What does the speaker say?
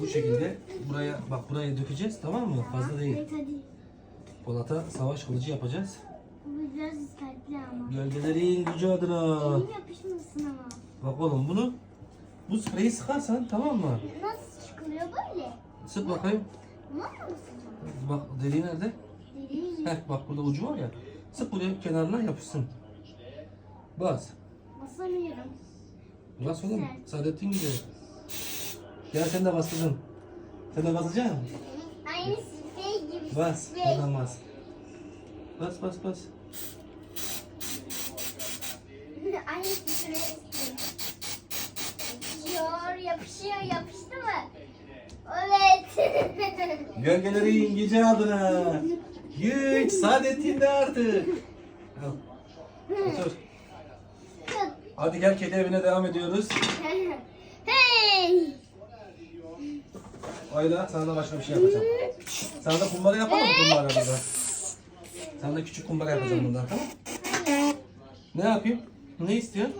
Bu şekilde buraya bak buraya dökeceğiz tamam mı? Fazla değil. Evet hadi. Polat'a savaş kılıcı yapacağız. Bu biraz dikkatli ama. Gölgelerin gücü adına. Elim yapışmasın ama. Bak oğlum bunu bu spreyi sıkarsan tamam mı? Nasıl çıkılıyor böyle? Sık bakayım. Bunlar mı? Bak deliği nerede? Değil. Heh bak burada ucu var ya. Sık buraya kenarına yapışsın. Bas. Basamıyorum. Bas oğlum. Saadettin gibi. Gel sen de bas kızım. Sen de basacaksın. Aynı sprey gibi. Bas. sprey. Oradan bas. Bas bas bas. Aynı sprey. Yapışıyor, yapışıyor, yapıştı mı? Evet. Gölgelerin gücü adına. Güç Saadettin'de artık. Al. Otur. Hadi gel kedi evine devam ediyoruz. hey! Ayla sana da başka bir şey yapacağım. Sana da kumbara yapalım kumbara burada? Sana da küçük kumbara yapacağım bundan Ne yapayım? Ne istiyorsun?